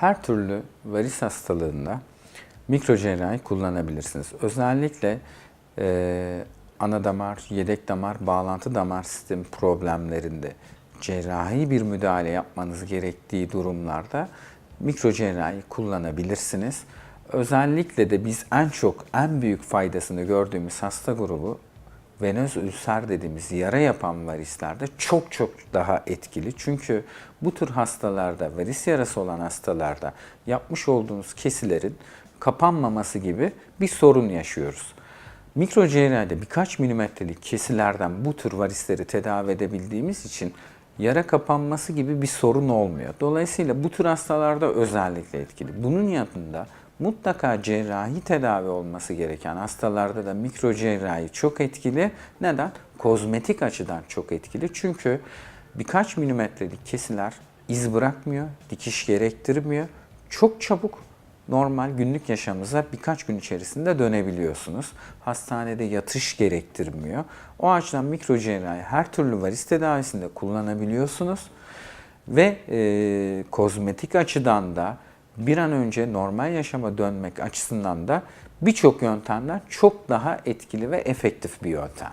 her türlü varis hastalığında mikrocerrahi kullanabilirsiniz. Özellikle e, ana damar, yedek damar, bağlantı damar sistemi problemlerinde cerrahi bir müdahale yapmanız gerektiği durumlarda mikrocerrahi kullanabilirsiniz. Özellikle de biz en çok en büyük faydasını gördüğümüz hasta grubu venöz ülser dediğimiz yara yapan varislerde çok çok daha etkili. Çünkü bu tür hastalarda, varis yarası olan hastalarda yapmış olduğunuz kesilerin kapanmaması gibi bir sorun yaşıyoruz. Mikrocerrahide birkaç milimetrelik kesilerden bu tür varisleri tedavi edebildiğimiz için yara kapanması gibi bir sorun olmuyor. Dolayısıyla bu tür hastalarda özellikle etkili. Bunun yanında mutlaka cerrahi tedavi olması gereken hastalarda da mikrocerrahi çok etkili. Neden? Kozmetik açıdan çok etkili. Çünkü birkaç milimetrelik kesiler iz bırakmıyor, dikiş gerektirmiyor. Çok çabuk normal günlük yaşamınıza birkaç gün içerisinde dönebiliyorsunuz. Hastanede yatış gerektirmiyor. O açıdan mikrocerrahi her türlü varis tedavisinde kullanabiliyorsunuz. Ve e, kozmetik açıdan da bir an önce normal yaşama dönmek açısından da birçok yöntemden çok daha etkili ve efektif bir yöntem.